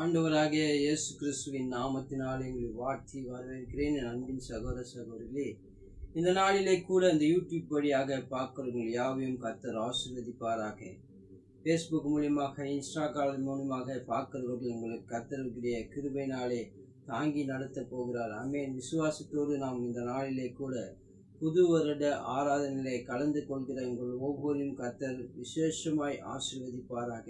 ஆண்டவராகிய இயேசு கிறிஸ்துவின் நாமத்தினால் எங்களை வாழ்த்தி வரவேற்கிறேன் என் அன்பின் சகோதர சகோதரிகளே. இந்த நாளிலே கூட இந்த யூடியூப் வழியாக பார்க்கிறவங்க யாவையும் கத்தர் ஆசீர்வதிப்பாராக. ஃபேஸ்புக் மூலியமாக இன்ஸ்டாகிராம் மூலியமாக பார்க்கிறவர்கள் உங்களுக்கு கத்தருடைய கிருபையினாலே தாங்கி நடத்த போகிறார். அமேன் விசுவாசத்தோடு நாம் இந்த நாளிலே கூட புது வருட ஆராதனையிலே கலந்து கொள்கிற எங்கள் ஒவ்வொருவரையும் கத்தர் விசேஷமாய் ஆசீர்வதிப்பாராக.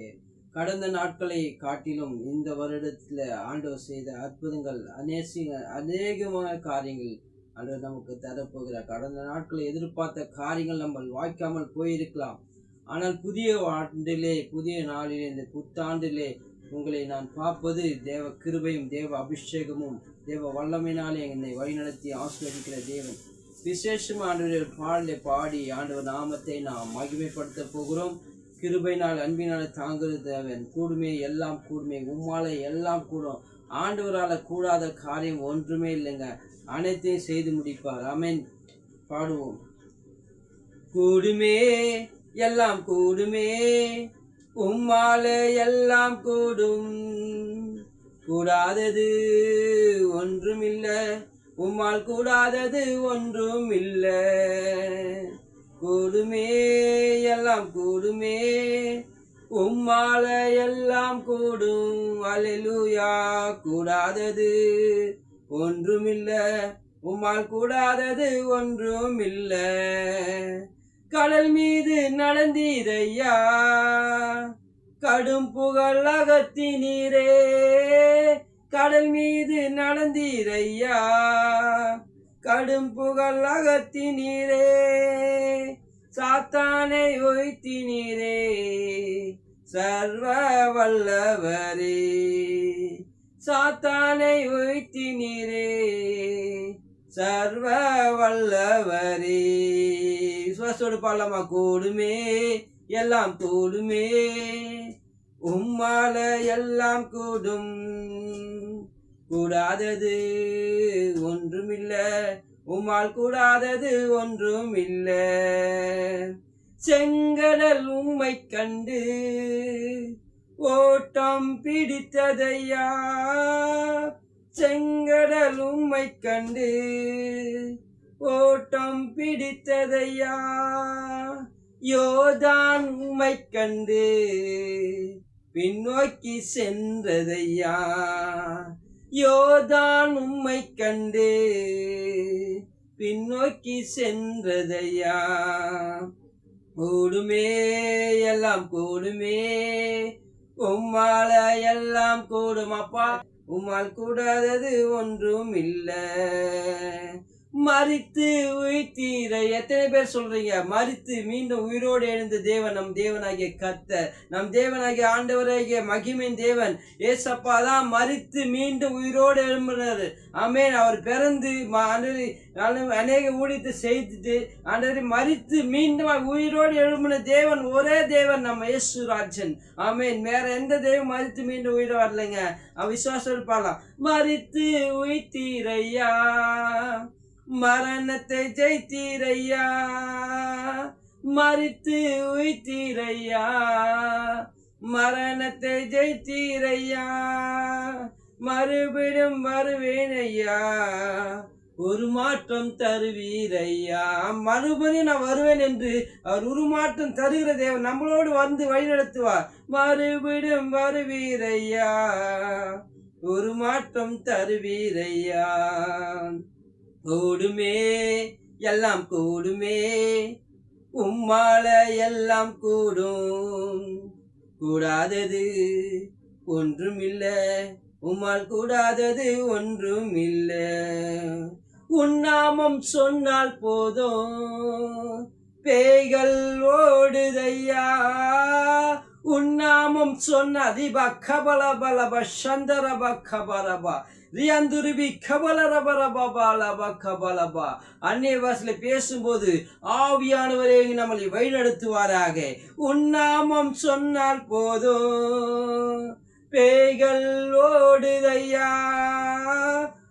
கடந்த நாட்களை காட்டிலும் இந்த வருடத்தில் ஆண்டவர் செய்த அற்புதங்கள் அநேசி அநேகமான காரியங்கள் ஆண்டவர் நமக்கு தரப்போகிறார். கடந்த நாட்களை எதிர்பார்த்த காரியங்கள் நம்ம வாய்க்காமல் போயிருக்கலாம். ஆனால் புதிய ஆண்டிலே புதிய நாளிலே இந்த புத்தாண்டிலே உங்களை நான் பார்ப்பது தேவ கிருபையும் தேவ அபிஷேகமும் தேவ வல்லமையினாலே என்னை வழிநடத்தி ஆஸ்வதிக்கிற தேவன். விசேஷமாக ஆண்டவருடைய பாடலை பாடி ஆண்டவர் நாமத்தை நாம் மகிமைப்படுத்த போகிறோம். கிருபைனால் அன்பினால் தாங்குறது தேவன். கூடுமே எல்லாம் கூடுமே உம்மால எல்லாம் கூடும். ஆண்டவரால் கூடாத காரியம் ஒன்றுமே இல்லைங்க. அனைத்தையும் செய்து முடிப்பார். அமேன் பாடுவோம். கூடுமே எல்லாம் கூடுமே உம்மால எல்லாம் கூடும். கூடாதது ஒன்றுமில்லை. உம்மால் கூடாதது ஒன்றும் இல்லை கூடுமே எல்லாம் கூடுமே. உம்மால எல்லாம் கூடும் அலெலுயா கூடாதது ஒன்றுமில்ல உம்மால் கூடாதது ஒன்றும் இல்ல கடல் மீது நடந்தீரையா? கடும் புகழ் அகத்தினீரே. கடல் மீது நடந்தீரையா? கடும் புகழ் அகத்தினீரே. சாத்தானை ஒய்த்தினீரே சர்வ வல்லவரே சாத்தானை ஒய்த்தினீரே சர்வ வல்லவரே விசுவாசோடு பாடலாமா? கூடுமே எல்லாம் கூடுமே. உம்மால எல்லாம் கூடும். கூடாதது ஒன்றுமில்ல. உம்மால் கூடாதது ஒன்றும் இல்ல செங்கடல் உம்மை கண்டு ஓட்டம் பிடித்ததையா? செங்கடல் உம்மை கண்டு ஓட்டம் பிடித்ததையா? யோதான் உம்மை கண்டு பின்னோக்கி சென்றதையா? யோதான் உம்மை கண்டே. பின்னோக்கி சென்றதையா? கூடுமே எல்லாம் கூடுமே. உம்மால எல்லாம் கூடும் அப்பா. உம்மால் கூடாதது ஒன்றும் இல்லை. மறித்து உயிர்த்தீர. எத்தனை பேர் சொல்றீங்க? மறித்து மீண்டும் உயிரோடு எழுந்த தேவன் நம் தேவனாகிய கத்த நம் தேவனாகிய ஆண்டவராகிய மகிமின் தேவன். ஏசப்பா தான் மறித்து மீண்டும் உயிரோடு எழும்பினார் ஆமேன். அவர் பிறந்து ம- அநேக ஊழித்து செய்துட்டு ஆண்டவரை மறித்து மீண்டும் உயிரோடு எழும்பின தேவன் ஒரே தேவன் நம்ம இயேசு ராஜன். ஆமேன். வேற எந்த தெய்வம் மறித்து மீண்டும் உயிரோ வரலைங்க? அவன் விசுவாசம் பாடலாம் மறித்து உயிர்த்தீரையா? மரணத்தை ஜெயித்தீரையா? மறித்து உயிர்த்தீரையா? மரணத்தை ஜெயித்தீரையா? மறுபடியும் வருவேன் ஐயா ஒரு மாற்றம் தருவீரையா? மறுபடியும் நான் வருவேன் என்று அவர் உருமாற்றம் தருகிற தேவன் நம்மளோடு வந்து வழிநடத்துவார். மறுபடியும் வருவீரையா? ஒரு மாற்றம் தருவீரையா? கூடுமே எல்லாம் கூடுமே. உம்மால எல்லாம் கூடும். கூடாதது ஒன்றும் இல்லை உம்மால் கூடாதது ஒன்றும் இல்லை உன்னாமம் சொன்னால் போதும். பேய்கள் ஓடுதையா? உன்னாமம் சொன்ன அதிபா கபல பலப சந்தரப கபரபா ரியாந்துருபி கபலரபரபா கபலபா அந்நிய வாசல பேசும்போது ஆவியானவரே நம்மளை வழிநடத்துவாராக. உன்னாமம் சொன்னால் போதும் பேய்கள் ஓடுதையா?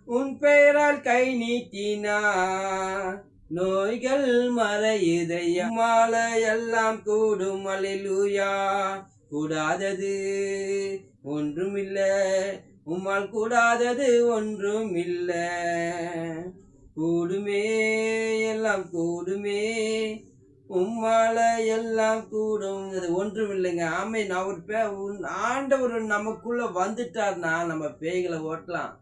உன் பெயரால் கை நீட்டினா? நோய்கள் மறையுதையா? மாலை எல்லாம் கூடும் அலிலுயா கூடாதது ஒன்றுமில்ல. உம்மால் கூடாதது ஒன்றுமில்ல. கூடுமே எல்லாம் கூடுமே. உம்மால எல்லாம் கூடும் அது ஒன்றும் இல்லைங்க ஆமை நான் ஒரு பே ஆண்டவர் நமக்குள்ள வந்துட்டார்னா நம்ம பேய்களை ஓட்டலாம்.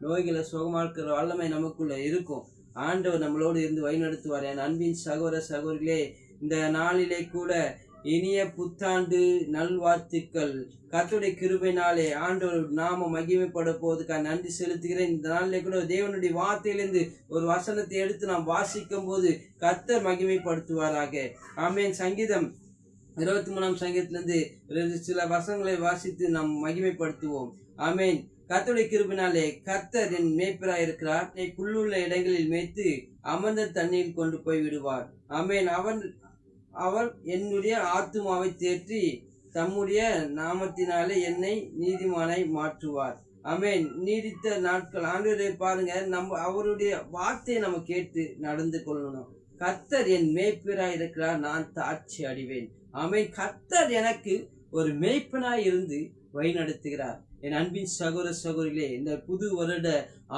நோய்களை சுகமாக்குற வல்லமை நமக்குள்ள இருக்கும். ஆண்டவர் நம்மளோடு இருந்து வழிநடத்துவார். என் அன்பின் சகோதர சகோதரிகளே இந்த நாளிலே கூட இனிய புத்தாண்டு நல்வாழ்த்துக்கள். கிருபை கிருபைனாலே ஆண்டவர் நாம மகிமைப்பட போவதுக்காக நன்றி செலுத்துகிறேன். இந்த நாளிலே கூட தேவனுடைய வார்த்தையிலிருந்து ஒரு வசனத்தை எடுத்து நாம் வாசிக்கும் போது கத்தர் மகிமைப்படுத்துவாராக. ஆமேன். சங்கீதம் இருபத்தி மூணாம் சங்கீதத்திலிருந்து சில வசனங்களை வாசித்து நாம் மகிமைப்படுத்துவோம். ஆமேன். கத்துடைய கிருபினாலே கர்த்தர் என் மேய்ப்பராய் இருக்கிறார். என்னை புல்லுள்ள இடங்களில் மேய்த்து அமர்ந்த தண்ணீர் கொண்டு போய் விடுவார். ஆமேன். அவன் அவர் என்னுடைய ஆத்துமாவை தேற்றி தம்முடைய நாமத்தினாலே என்னை நீதிமானை மாற்றுவார். அமேன் நீடித்த நாட்கள். ஆண்டுகளை பாருங்க நம்ம அவருடைய வார்த்தையை நம்ம கேட்டு நடந்து கொள்ளணும். கர்த்தர் என் மேய்ப்பராய் இருக்கிறார் நான் தாட்சி அடைவேன். அமேன் கர்த்தர் எனக்கு ஒரு மேய்ப்பனாய் இருந்து வழிநடத்துகிறார் என் அன்பின் சகோதர சகோதரிகளே இந்த புது வருட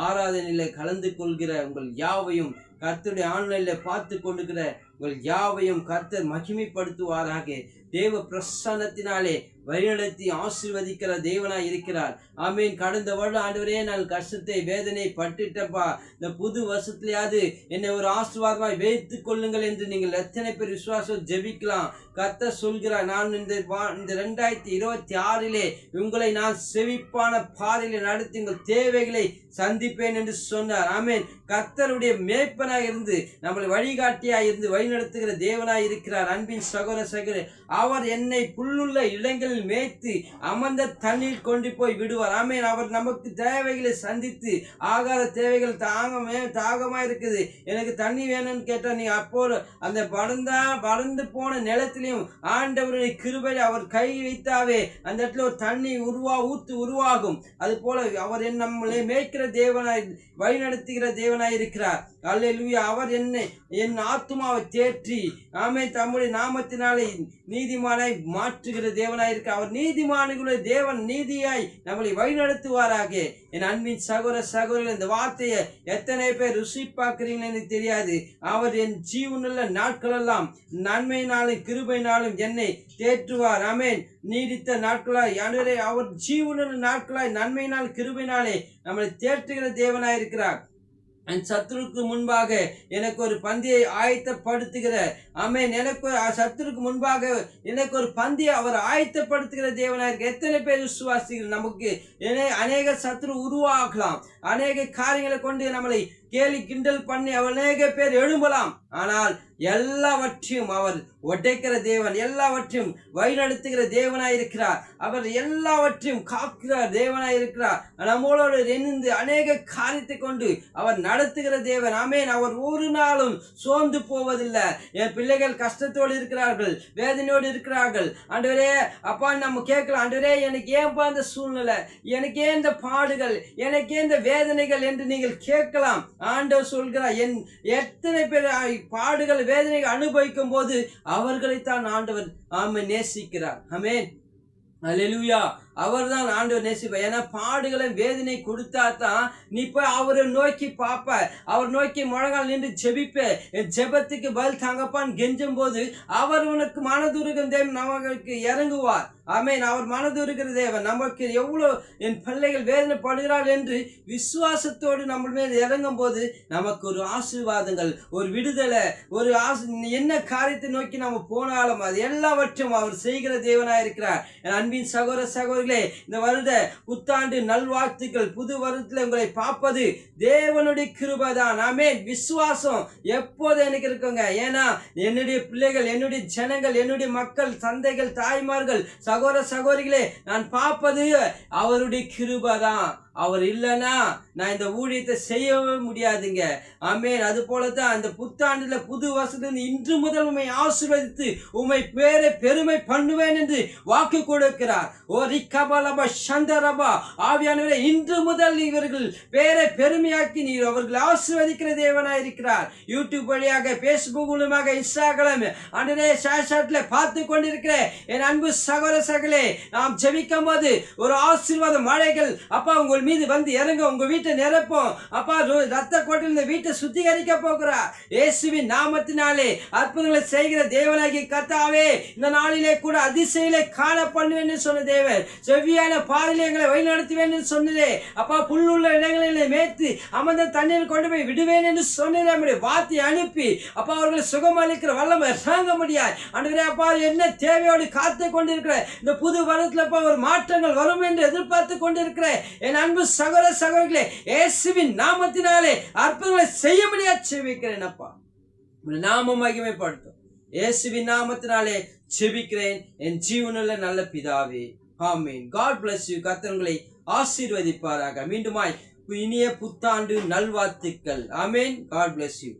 ஆராதனையில கலந்து கொள்கிற உங்கள் யாவையும் கர்த்தருடைய ஆன்லைன்ல பார்த்து கொண்டுக்கிற உங்கள் யாவையும் கர்த்தர் மகிமைப்படுத்துவாராக. தேவ பிரசன்னத்தினாலே வழிநடத்தி ஆசிர்வதிக்கிற தேவனாய் இருக்கிறார். ஆமீன். கடந்த வருடம் ஆண்டவரே நான் கஷ்டத்தை வேதனை பட்டுட்டப்பா. இந்த புது வருஷத்துலயாவது என்னை ஒரு ஆசிர்வாதமாய் வைத்து கொள்ளுங்கள் என்று நீங்கள் எத்தனை பேர் விசுவாசம் ஜெபிக்கலாம். கர்த்தர் சொல்கிறார் நான் இந்த இந்த ரெண்டாயிரத்தி இருபத்தி ஆறிலே உங்களை நான் செவிப்பான பாதையில நடத்தி உங்கள் தேவைகளை சந்திப்பேன் என்று சொன்னார். ஆமேன். கர்த்தருடைய மேய்ப்பனாக இருந்து நம்மளை வழிகாட்டியாக இருந்து வழிநடத்துகிற தேவனாய் இருக்கிறார். அன்பின் சகோதர சகோதரி அவர் என்னை புல்லுள்ள இடங்களில் மேய்த்து அமர்ந்த தண்ணீர் கொண்டு போய் விடுவார். ஆமேன். அவர் நமக்கு தேவைகளை சந்தித்து ஆகார தேவைகள் தாகமே தாகமாக இருக்குது எனக்கு தண்ணி வேணும்னு கேட்டால் நீ அப்போ அந்த படந்தா படந்து போன நிலத்திலையும் ஆண்டவருடைய கிருபை அவர் கை வைத்தாவே அந்த இடத்துல ஒரு தண்ணி உருவா ஊத்து உருவாகும். அது போல அவர் என் நம்மளை மேய்க்கிற தேவனாய் வழிநடத்துகிற தேவனாய் இருக்கிறார். அல்லேலூயா. அவர் என்னை என் ஆத்மாவை தேற்றி ஆமே தம்முடைய நாமத்தினாலே நீதிமானாய் மாற்றுகிற தேவனாய் இருக்கு அவர் நீதிமானுடைய தேவன் நீதியாய் நம்மளை வழிநடத்துவாராக. என் அன்பின் சகோதர சகோதரர் இந்த வார்த்தையை எத்தனை பேர் ருசி பார்க்குறீங்கன்னு எனக்கு தெரியாது. அவர் என் ஜீவனுள்ள நாட்களெல்லாம் நன்மையினாலும் கிருபையினாலும் என்னை தேற்றுவார். அமேன் நீடித்த நாட்களாய் ஆண்டவரே அவர் ஜீவனுள்ள நாட்களாய் நன்மையினால் கிருபையினாலே நம்மளை தேற்றுகிற தேவனாயிருக்கிறார். என் சத்துருக்கு முன்பாக எனக்கு ஒரு பந்தியை ஆயத்தப்படுத்துகிற அமேன் எனக்கு ஒரு சத்துருக்கு முன்பாக எனக்கு ஒரு பந்தியை அவர் ஆயத்தப்படுத்துகிற தேவனாக இருக்கு. எத்தனை பேர் விசுவாசிகள் நமக்கு அநேக சத்துரு உருவாகலாம். அநேக காரியங்களை கொண்டு நம்மளை கேலி கிண்டல் பண்ணி அநேக பேர் எழும்பலாம். ஆனால் எல்லாவற்றையும் அவர் ஒட்டைக்கிற தேவன் எல்லாவற்றையும் வழிநடத்துகிற தேவனாய் இருக்கிறார். அவர் எல்லாவற்றையும் காக்கிறார் தேவனாய் இருக்கிறார். நம்மளோடு இணைந்து அநேக காரியத்தை கொண்டு அவர் நடத்துகிற தேவன். ஆமேன். அவர் ஒரு நாளும் சோர்ந்து போவதில்லை. என் பிள்ளைகள் கஷ்டத்தோடு இருக்கிறார்கள் வேதனையோடு இருக்கிறார்கள். ஆண்டவரே அப்பா நம்ம கேட்கலாம். ஆண்டவரே எனக்கு ஏன்பா இந்த சூழ்நிலை? எனக்கே இந்த பாடுகள் எனக்கே இந்த வேதனைகள் என்று நீங்கள் கேட்கலாம். ஆண்டவர் சொல்கிறார் என் எத்தனை பேர் பாடுகள் வேதனைகள் அனுபவிக்கும் போது அவர்களைத்தான் ஆண்டவர் ஆமை நேசிக்கிறார். அமேன் அலெலுயா அவர் அவர்தான் ஆண்டவர் நேசிப்ப. ஏன்னா பாடுகளை வேதனை கொடுத்தா தான் நீ போய் அவரை நோக்கி பார்ப்ப. அவர் நோக்கி முழங்கால் நின்று ஜெபிப்ப. என் ஜெபத்துக்கு பதில் தாங்கப்பான்னு கெஞ்சும் போது அவர் உனக்கு மனதுருகம் தேவன் நமக்கு இறங்குவார். ஆமேன். அவர் மனதுருகிற தேவன். நமக்கு எவ்வளோ என் பிள்ளைகள் வேதனைப்படுகிறாள் என்று விசுவாசத்தோடு நம்ம மேல் இறங்கும் போது நமக்கு ஒரு ஆசீர்வாதங்கள் ஒரு விடுதலை ஒரு ஆசு என்ன காரியத்தை நோக்கி நம்ம போனாலும் அது எல்லாவற்றையும் அவர் செய்கிற தேவனாக இருக்கிறார் என் அன்பின் சகோதர சகோதரிகளே இந்த வருட புத்தாண்டு நல்வாழ்த்துக்கள் புது வருடத்தில் உங்களை பார்ப்பது தேவனுடைய கிருபைதான். ஆமே விசுவாசம் எப்போது எனக்கு இருக்குங்க. ஏன்னா என்னுடைய பிள்ளைகள் என்னுடைய ஜனங்கள் என்னுடைய மக்கள் தந்தைகள் தாய்மார்கள் சகோதர சகோதரிகளே நான் பார்ப்பது அவருடைய கிருபை தான் அவர் இல்லைன்னா நான் இந்த ஊழியத்தை செய்யவே முடியாதுங்க. ஆமேன். அது போல தான் அந்த புத்தாண்டுல புது வருஷத்துல இன்று முதல் உண்மை ஆசீர்வதித்து உம்மை பேரை பெருமை பண்ணுவேன் என்று வாக்கு கொடுக்கிறார். ஓ ரிக்கபலப சந்தரபா ஆவியானவரை இன்று முதல் இவர்கள் பேரை பெருமையாக்கி நீர் அவர்கள் ஆசீர்வதிக்கிற தேவனாக இருக்கிறார். யூடியூப் வழியாக பேஸ்புக் மூலமாக இன்ஸ்டாகிராம் அன்றே ஷேஷாட்ல பார்த்து கொண்டிருக்கிற என் அன்பு சகோதர சகலே நாம் ஜெபிக்கும் போது ஒரு ஆசீர்வாத மழைகள் அப்பா உங்கள் மீது வந்து இறங்க உங்க வீட்டை நிரப்பும். அப்பா ரத்த கோட்டில் இந்த வீட்டை சுத்திகரிக்க போகிறா இயேசுவின் நாமத்தினாலே அற்புதங்களை செய்கிற தேவனாகி கத்தாவே இந்த நாளிலே கூட அதிசயிலே காண பண்ணுவேன்னு சொன்ன தேவன். செவ்வியான பாதையிலே எங்களை வழிநடத்துவேன்னு சொன்னதே. அப்பா புல்லுள்ள இடங்களில் மேய்த்து அமர்ந்த தண்ணீர் கொண்டு போய் விடுவேன் என்று சொன்னதே. நம்முடைய வார்த்தையை அனுப்பி அப்பா அவர்களை சுகமளிக்கிற வல்லமை சாங்க முடியாது. அன்றுவரே அப்பா என்ன தேவையோடு காத்து கொண்டிருக்கிற இந்த புது வருடத்தில் அப்பா ஒரு மாற்றங்கள் வரும் என்று எதிர்பார்த்து கொண்டிருக்கிற என் அன்பு அன்பு சகோதர சகோதரிகளே இயேசுவின் நாமத்தினாலே அற்புதங்களை செய்ய முடியாது செவிக்கிறேன் அப்பா நாம மகிமைப்படுத்தும். இயேசுவின் நாமத்தினாலே செபிக்கிறேன். என் ஜீவனுள்ள நல்ல பிதாவே ஆமீன். காட் பிளஸ் யூ கர்த்தர் ஆசீர்வதிப்பாராக. மீண்டுமாய் இனிய புத்தாண்டு நல்வாழ்த்துக்கள். ஆமீன். God bless you